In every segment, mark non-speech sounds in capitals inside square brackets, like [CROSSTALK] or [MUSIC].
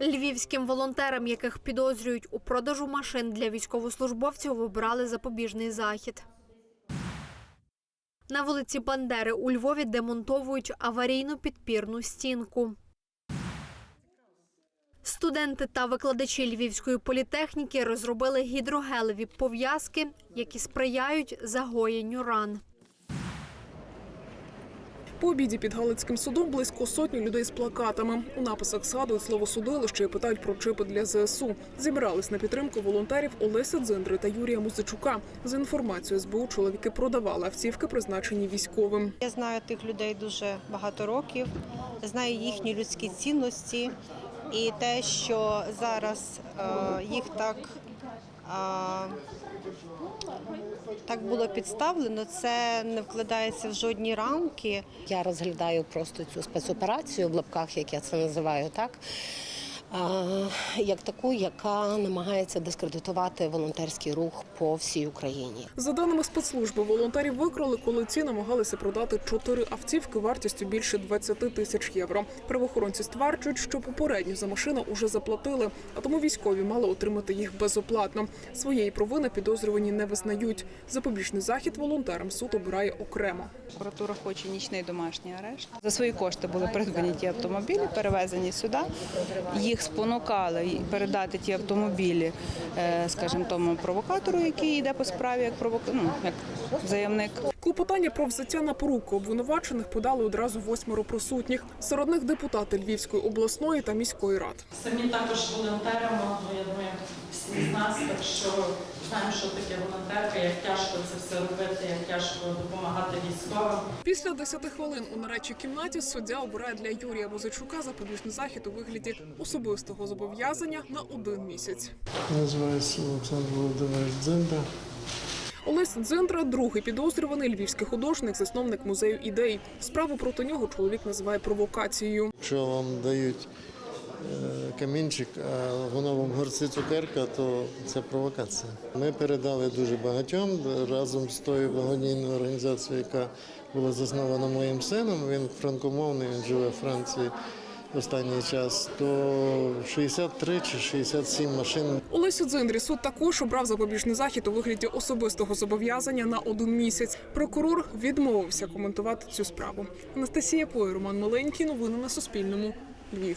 Львівським волонтерам, яких підозрюють у продажу машин для військовослужбовців, обрали запобіжний захід. На вулиці Бандери у Львові демонтовують аварійну підпірну стінку. Студенти та викладачі Львівської політехніки розробили гідрогелеві пов'язки, які сприяють загоєнню ран. По обіді під Галицьким судом близько сотні людей з плакатами. У написах згадують слово судилище і питають про чипи для ЗСУ. Зібрались на підтримку волонтерів Олеся Дзиндри та Юрія Музичука. За інформацією СБУ, чоловіки продавали автівки, призначені військовим. Я знаю тих людей дуже багато років, знаю їхні людські цінності і те, що зараз е, їх так, е, так було підставлено, це не вкладається в жодні рамки. Я розглядаю просто цю спецоперацію в лапках, як я це називаю, так. Як таку, яка намагається дискредитувати волонтерський рух по всій Україні. За даними спецслужби, волонтерів викрали, коли ці намагалися продати чотири автівки вартістю більше 20 тисяч євро. Правоохоронці стверджують, що попередньо за машину уже заплатили, а тому військові мали отримати їх безоплатно. Своєї провини підозрювані не визнають. Запобіжний захід волонтерам суд обирає окремо. Прокуратура хоче нічний домашній арешт. За свої кошти були придбані ті автомобілі, перевезені сюди. Їх спонукали й- передати ті автомобілі, е, скажімо, тому провокатору, який йде по справі як провок... ну, як заявник. Клопотання про взяття на поруку обвинувачених подали одразу восьмеро присутніх. Серед них депутати Львівської обласної та міської рад. Самі також волонтерами, ну я думаю, з нас, так що знаємо, що таке волонтерка, як тяжко це все робити, як тяжко допомагати військовим. Після 10 хвилин у нарадчій кімнаті суддя обирає для Юрія Возичука запобіжний захід у вигляді особистого зобов'язання на один місяць. Називається Олександр Володимирович Дземба. Олесь Дзендра, другий підозрюваний львівський художник, засновник музею ідей. Справу проти нього чоловік називає провокацією. Якщо вам дають камінчик, а воно вам горці цукерка, то це провокація. Ми передали дуже багатьом разом з тою благодійною організацією, яка була заснована моїм сином. Він франкомовний, він живе в Франції останній час. То 63 чи 67 машин Олесю Дзиндрі суд також обрав запобіжний захід у вигляді особистого зобов'язання на один місяць. Прокурор відмовився коментувати цю справу. Анастасія Пой, Роман Маленький. Новини на Суспільному. Львів.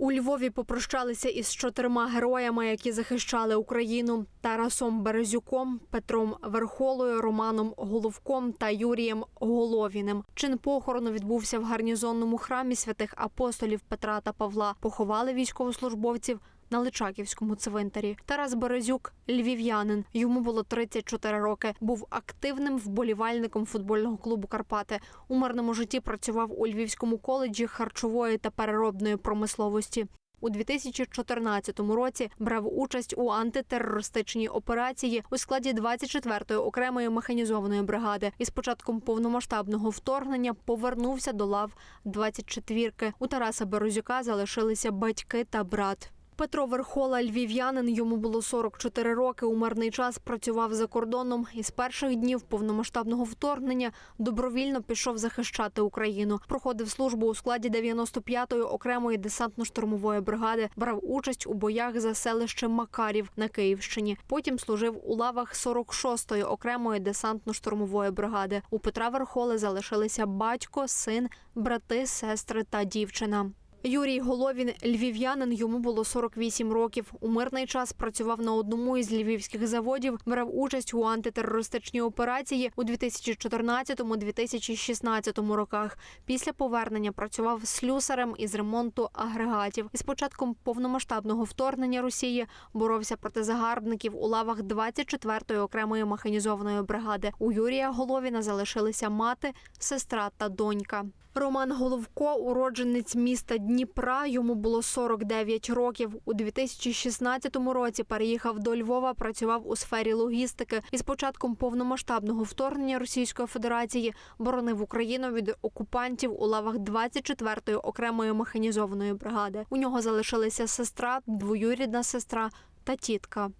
У Львові попрощалися із чотирма героями, які захищали Україну: Тарасом Березюком, Петром Верхолою, Романом Головком та Юрієм Головіним. Чин похорону відбувся в гарнізонному храмі святих апостолів Петра та Павла. Поховали військовослужбовців. На Личаківському цвинтарі Тарас Березюк львів'янин. Йому було 34 роки. Був активним вболівальником футбольного клубу Карпати. У мирному житті працював у Львівському коледжі харчової та переробної промисловості. У 2014 році брав участь у антитерористичній операції у складі 24-ї окремої механізованої бригади. І з початком повномасштабного вторгнення повернувся до лав 24-ки. У Тараса Березюка залишилися батьки та брат. Петро Верхола, львів'янин, йому було 44 роки. У мирний час працював за кордоном і з перших днів повномасштабного вторгнення добровільно пішов захищати Україну. Проходив службу у складі 95-ї окремої десантно-штурмової бригади. Брав участь у боях за селище Макарів на Київщині. Потім служив у лавах 46-ї окремої десантно-штурмової бригади. У Петра Верхоли залишилися батько, син, брати, сестри та дівчина. Юрій Головін львів'янин. Йому було 48 років. У мирний час працював на одному із львівських заводів. Брав участь у антитерористичній операції у 2014-2016 роках. Після повернення працював слюсарем із ремонту агрегатів. Із початком повномасштабного вторгнення Росії боровся проти загарбників у лавах 24-ї окремої механізованої бригади. У Юрія Головіна залишилися мати, сестра та донька. Роман Головко, уродженець міста Дніпра. Йому було 49 років. У 2016 році переїхав до Львова, працював у сфері логістики. І з початком повномасштабного вторгнення Російської Федерації боронив Україну від окупантів у лавах 24-ї окремої механізованої бригади. У нього залишилися сестра, двоюрідна сестра та тітка.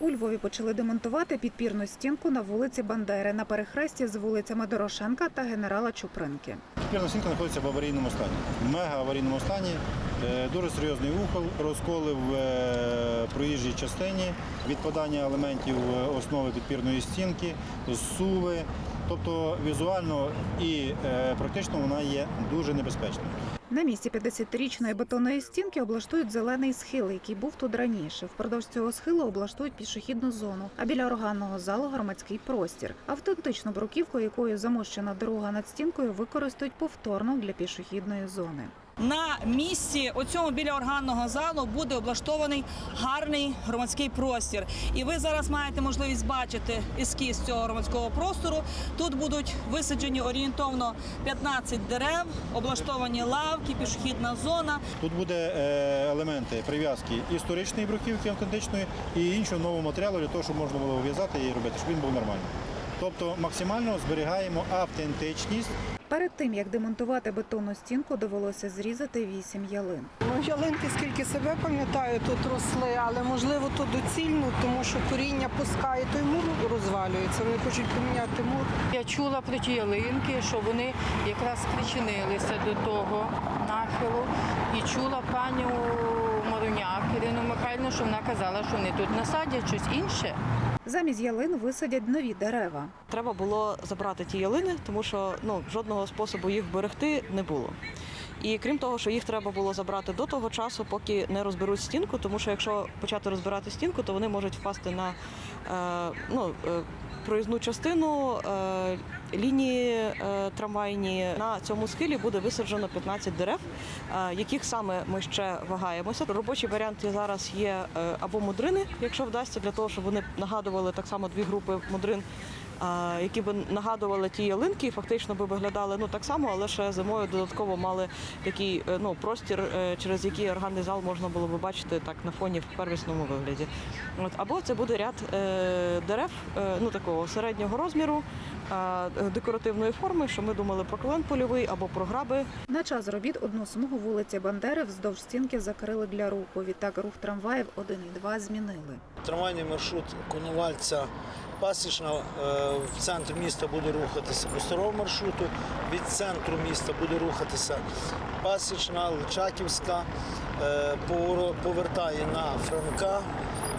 У Львові почали демонтувати підпірну стінку на вулиці Бандери на перехресті з вулицями Дорошенка та генерала Чупринки. Підпірна стінка знаходиться в аварійному стані. В мега аварійному стані. Е, Дуже серйозний ухол, розколи в е, проїжджій частині, відпадання елементів е, основи підпірної стінки, зсуви. Тобто візуально і е, практично вона є дуже небезпечною. На місці 50-річної бетонної стінки облаштують зелений схил, який був тут раніше. Впродовж цього схилу облаштують пішохідну зону, а біля органного залу громадський простір. Автентичну бруківку, якою замощена дорога над стінкою, використають повторно для пішохідної зони. На місці оцьому біля органного залу буде облаштований гарний громадський простір. І ви зараз маєте можливість бачити ескіз цього громадського простору. Тут будуть висаджені орієнтовно 15 дерев, облаштовані лавки, пішохідна зона. Тут буде е, елементи прив'язки історичної бруківки автентичної і іншого нового матеріалу для того, щоб можна було в'язати і робити, щоб він був нормальний. Тобто максимально зберігаємо автентичність Перед тим як демонтувати бетонну стінку, довелося зрізати вісім ялин. Ну, ялинки, скільки себе пам'ятаю, тут росли, але можливо то доцільно, тому що коріння пускає, той мур розвалюється. Вони хочуть поміняти мур. Я чула про ті ялинки, що вони якраз причинилися до того нахилу. І чула паню Маруняк Ірину Михайлівну, що вона казала, що вони тут насадять щось інше. Замість ялин висадять нові дерева. Треба було забрати ті ялини, тому що ну, жодного способу їх берегти не було. І крім того, що їх треба було забрати до того часу, поки не розберуть стінку, тому що якщо почати розбирати стінку, то вони можуть впасти на е, ну, е, проїзну частину, е, лінії трамвайні. На цьому схилі буде висаджено 15 дерев, яких саме ми ще вагаємося. Робочий варіант зараз є або мудрини, якщо вдасться, для того, щоб вони нагадували так само дві групи мудрин які б нагадували ті ялинки, і фактично би виглядали ну так само, але ще зимою додатково мали такий е, ну простір, е, через який органний зал можна було би бачити так на фоні в первісному вигляді. От або це буде ряд е, дерев, ну такого середнього розміру, декоративної форми, що ми думали про клен польовий або про граби. На час робіт одну смугу вулиці Бандери вздовж стінки закрили для руху. Відтак рух трамваїв 1 і 2 змінили. Трамвайний маршрут Коновальця Пасічна е, в центр міста буде рухатися по старому маршруту. Від центру міста буде рухатися Пасічна, Личаківська, е, повертає на Франка.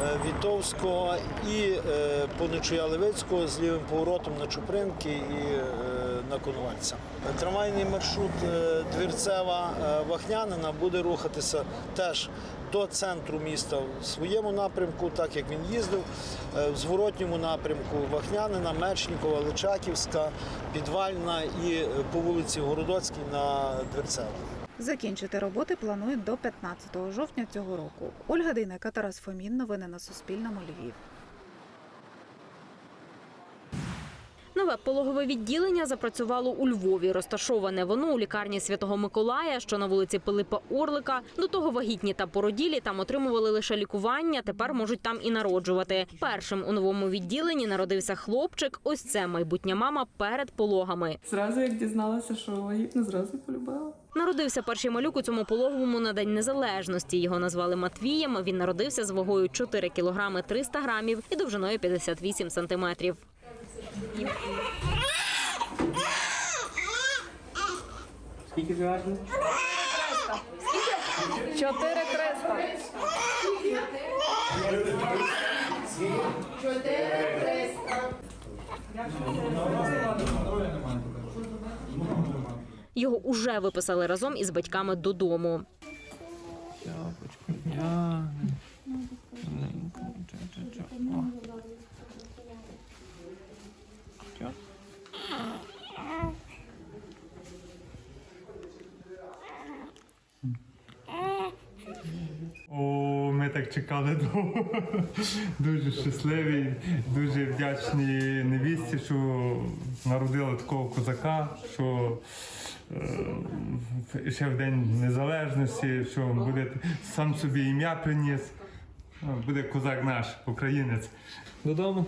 Е, Вітовського і е, по Нечуя Левицького з лівим поворотом на Чупринки і е, на Коновальця. Трамвайний маршрут е, Двірцева е, Вахнянина буде рухатися теж до центру міста в своєму напрямку, так як він їздив. В зворотньому напрямку Вахнянина, Мечнікова, Личаківська, Підвальна і по вулиці Городоцькій на Дверцева. Закінчити роботи планують до 15 жовтня цього року. Ольга Дейнека, Тарас Фомін. Новини на Суспільному. Львів. Нове пологове відділення запрацювало у Львові. Розташоване воно у лікарні Святого Миколая, що на вулиці Пилипа Орлика. До того вагітні та породілі там отримували лише лікування. Тепер можуть там і народжувати. Першим у новому відділенні народився хлопчик. Ось це майбутня мама перед пологами. Зразу як дізналася, що вагітна, зразу полюбила. Народився перший малюк у цьому пологовому на день незалежності. Його назвали Матвієм. Він народився з вагою 4 кілограми 300 грамів і довжиною 58 сантиметрів. Скільки ж важно? Чотири триста. Його уже виписали разом із батьками додому. О, ми чекали [LAUGHS] довго. Дуже щасливі, дуже вдячні невісті, що народила такого козака, що е, ще в День Незалежності, що буде сам собі ім'я приніс. Ну, Буде козак наш, українець. Додому.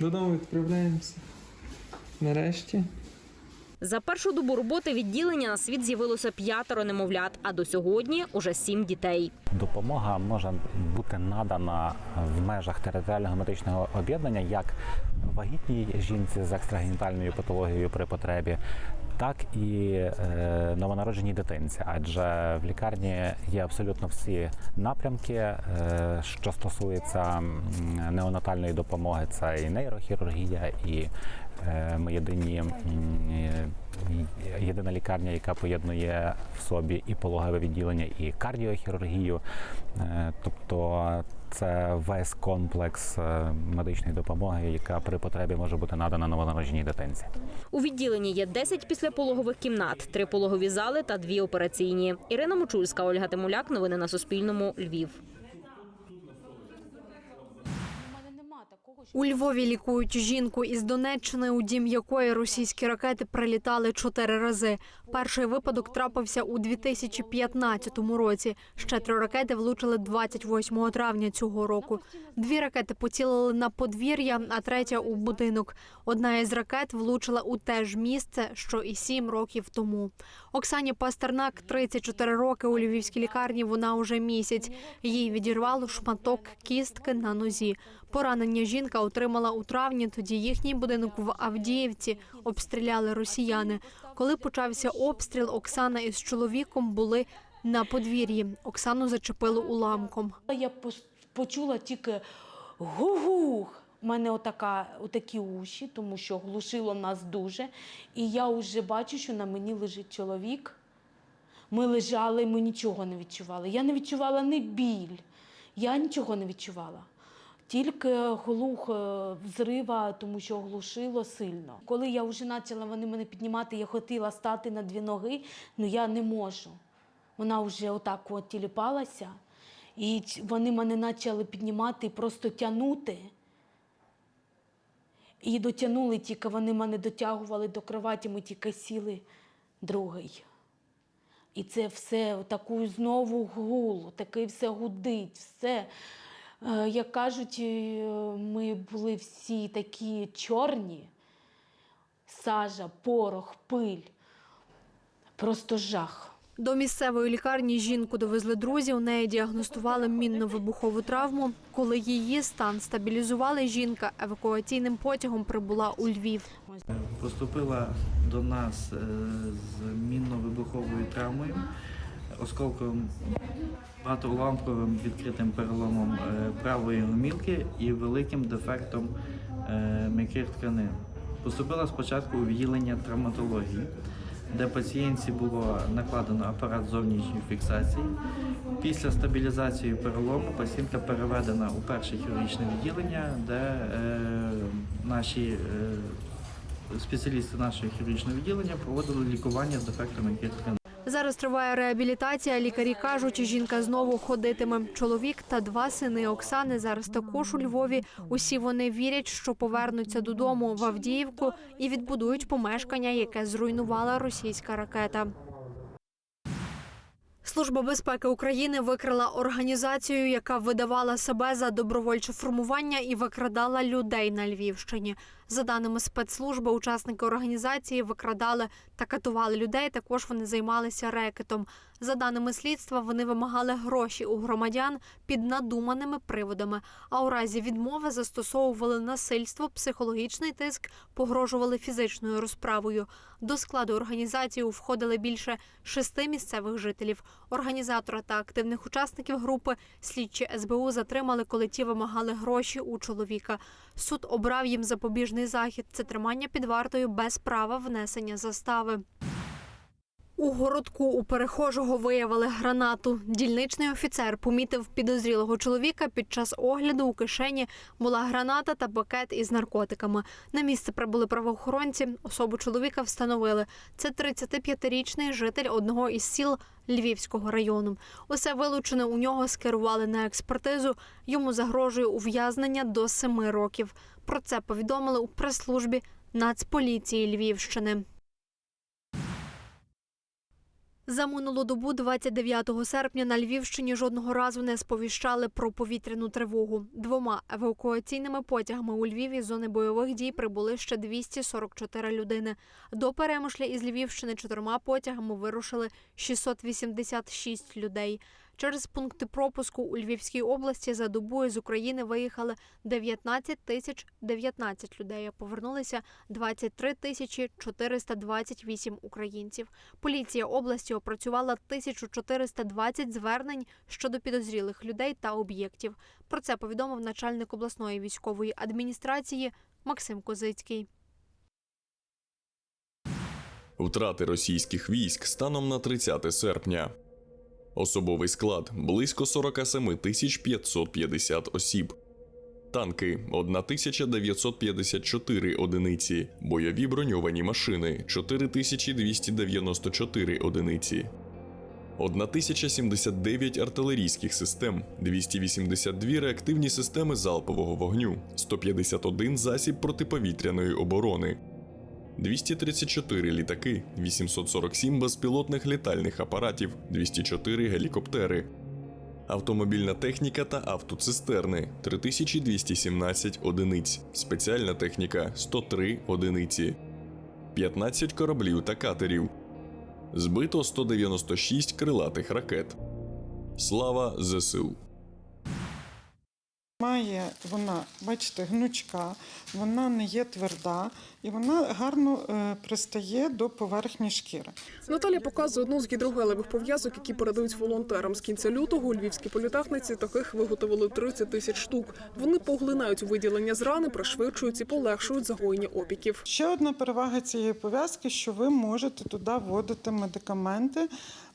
Додому відправляємося. Нарешті. За першу добу роботи відділення на світ з'явилося п'ятеро немовлят, а до сьогодні уже сім дітей. Допомога може бути надана в межах територіального медичного об'єднання як вагітній жінці з екстрагенітальною патологією при потребі, так і е, новонародженій дитинці. Адже в лікарні є абсолютно всі напрямки, е, що стосується неонатальної допомоги. Це і нейрохірургія, і ми єдині е, єдина лікарня, яка поєднує в собі і пологове відділення, і кардіохірургію. Е, Тобто це весь комплекс е, медичної допомоги, яка при потребі може бути надана новонародженій дитинці. У відділенні є 10 післяпологових кімнат, три пологові зали та дві операційні. Ірина Мочульська, Ольга Тимуляк. Новини на Суспільному. Львів. У Львові лікують жінку із Донеччини, у дім якої російські ракети прилітали чотири рази. Перший випадок трапився у 2015 році. Ще три ракети влучили 28 травня цього року. Дві ракети поцілили на подвір'я, а третя у будинок. Одна із ракет влучила у те ж місце, що і сім років тому. Оксані Пастернак 34 роки у львівській лікарні. Вона уже місяць. Їй відірвало шматок кістки на нозі. Поранення жінка отримала у травні. Тоді їхній будинок в Авдіївці обстріляли росіяни. Коли почався обстріл, Оксана із чоловіком були на подвір'ї. Оксану зачепили уламком. Я почула тільки гугух. У мене отака, отакі уші, тому що глушило нас дуже. І я вже бачу, що на мені лежить чоловік. Ми лежали, ми нічого не відчували. Я не відчувала ні біль, я нічого не відчувала. Тільки глух е, взрива, тому що оглушило сильно. Коли я вже почала вони мене піднімати, я хотіла стати на дві ноги, але я не можу. Вона вже отак от і вони мене почали піднімати і просто тягнути. І дотягнули, тільки вони мене дотягували до кроваті, ми тільки сіли другий. І це все таку знову гул, такий все гудить, все. Е, Як кажуть, е, ми були всі такі чорні, сажа, порох, пиль. Просто жах. До місцевої лікарні жінку довезли друзі. У неї діагностували мінно-вибухову травму. Коли її стан стабілізували, жінка евакуаційним потягом прибула у Львів. Поступила до нас е, з мінно-вибуховою травмою, осколковим багатоуламковим відкритим переломом е, правої гомілки і великим дефектом е, м'яких тканин. Поступила спочатку у відділення травматології, де пацієнтці було накладено апарат зовнішньої фіксації. Після стабілізації перелому пацієнтка переведена у перше хірургічне відділення, де е, наші е, спеціалісти нашого хірургічного відділення проводили лікування з дефектами тканин. Зараз триває реабілітація. Лікарі кажуть, жінка знову ходитиме. Чоловік та два сини Оксани зараз також у Львові. Усі вони вірять, що повернуться додому в Авдіївку і відбудують помешкання, яке зруйнувала російська ракета. Служба безпеки України викрила організацію, яка видавала себе за добровольче формування і викрадала людей на Львівщині. За даними спецслужби, учасники організації викрадали та катували людей. Також вони займалися рекетом. За даними слідства, вони вимагали гроші у громадян під надуманими приводами. А у разі відмови застосовували насильство, психологічний тиск, погрожували фізичною розправою. До складу організації входили більше шести місцевих жителів. Організатора та активних учасників групи слідчі СБУ затримали, коли ті вимагали гроші у чоловіка. Суд обрав їм запобіжний захід. Це тримання під вартою без права внесення застави. У городку у перехожого виявили гранату. Дільничний офіцер помітив підозрілого чоловіка. Під час огляду у кишені була граната та пакет із наркотиками. На місце прибули правоохоронці. Особу чоловіка встановили. Це 35-річний житель одного із сіл Львівського району. Усе вилучене у нього скерували на експертизу. Йому загрожує ув'язнення до семи років. Про це повідомили у прес-службі Нацполіції Львівщини. За минулу добу, 29 серпня, на Львівщині жодного разу не сповіщали про повітряну тривогу. Двома евакуаційними потягами у Львіві з зони бойових дій прибули ще 244 людини. До Перемишля із Львівщини чотирма потягами вирушили 686 людей. Через пункти пропуску у Львівській області за добу з України виїхали 19 тисяч 19 людей. а Повернулися 23 тисячі 428 українців. Поліція області опрацювала 1420 звернень щодо підозрілих людей та об'єктів. Про це повідомив начальник обласної військової адміністрації Максим Козицький. Втрати російських військ станом на 30 серпня. Особовий склад близько 47 550 осіб. Танки 1954 одиниці. Бойові броньовані машини 4294 одиниці. 1079 артилерійських систем, 282 реактивні системи залпового вогню, 151 засіб протиповітряної оборони, 234 літаки, 847 безпілотних літальних апаратів, 204 гелікоптери, автомобільна техніка та автоцистерни 3217 одиниць, спеціальна техніка 103 одиниці, 15 кораблів та катерів. Збито 196 крилатих ракет. Слава ЗСУ! Має вона, бачите, гнучка, вона не є тверда і вона гарно е, пристає до поверхні шкіри. Наталя показує одну з гідрогелевих пов'язок, які передають волонтерам. З кінця лютого у львівській політехніці таких виготовили 30 тисяч штук. Вони поглинають виділення з рани, пришвидшують і полегшують загоєння опіків. Ще одна перевага цієї пов'язки, що ви можете туди вводити медикаменти,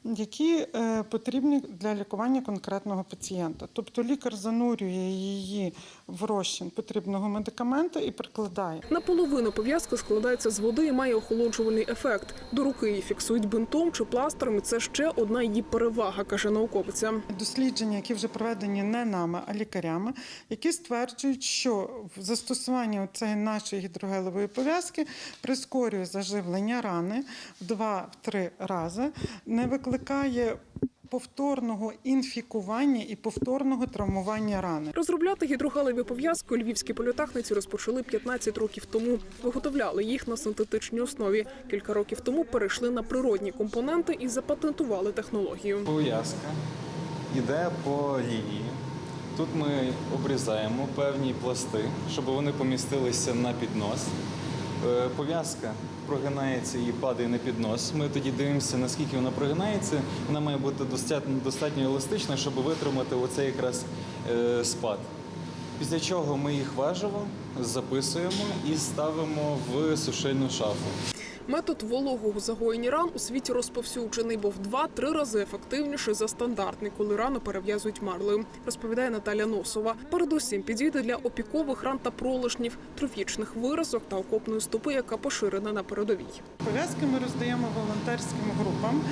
які е, потрібні для лікування конкретного пацієнта. Тобто лікар занурює її в розчин потрібного медикамента і прикладає. Наполовину пов'язка складається з води і має охолоджувальний ефект. До руки її фіксують бинтом чи пластером. і Це ще одна її перевага, каже науковиця. Дослідження, які вже проведені не нами, а лікарями, які стверджують, що в застосуванні цієї нашої гідрогелевої пов'язки прискорює заживлення рани в 2-3 рази, не викликає повторного інфікування і повторного травмування рани. Розробляти гідрогелеві пов'язки у львівській політехніці розпочали 15 років тому. Виготовляли їх на синтетичній основі. Кілька років тому перейшли на природні компоненти і запатентували технологію. Пов'язка йде по лінії. Тут ми обрізаємо певні пласти, щоб вони помістилися на піднос. Е, Пов'язка прогинається і падає на піднос. Ми тоді дивимося, наскільки вона прогинається. Вона має бути достатньо, достатньо еластична, щоб витримати оцей якраз е, спад. Після чого ми їх важимо, записуємо і ставимо в сушильну шафу. Метод вологого загоєння ран у світі розповсюджений, бо в 2-3 рази ефективніший за стандартний, коли рану перев'язують марлею, розповідає Наталя Носова. Передусім підійде для опікових ран та пролишнів, трофічних виразок та окопної стопи, яка поширена на передовій. Пов'язки ми роздаємо волонтерським групам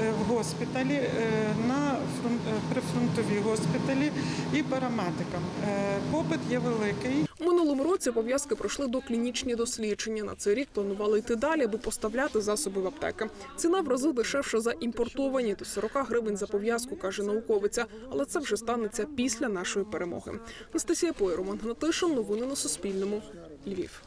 е, в госпіталі, е, на е, прифронтові госпіталі і парамедикам. Попит є великий. Минулому році пов'язки пройшли до клінічні дослідження. На цей рік планували йти далі, аби поставляти засоби в аптеки. Ціна в рази дешевша за імпортовані до 40 гривень за пов'язку, каже науковиця. Але це вже станеться після нашої перемоги. Анастасія Пой, Роман Гнатишин. Новини на Суспільному. Львів.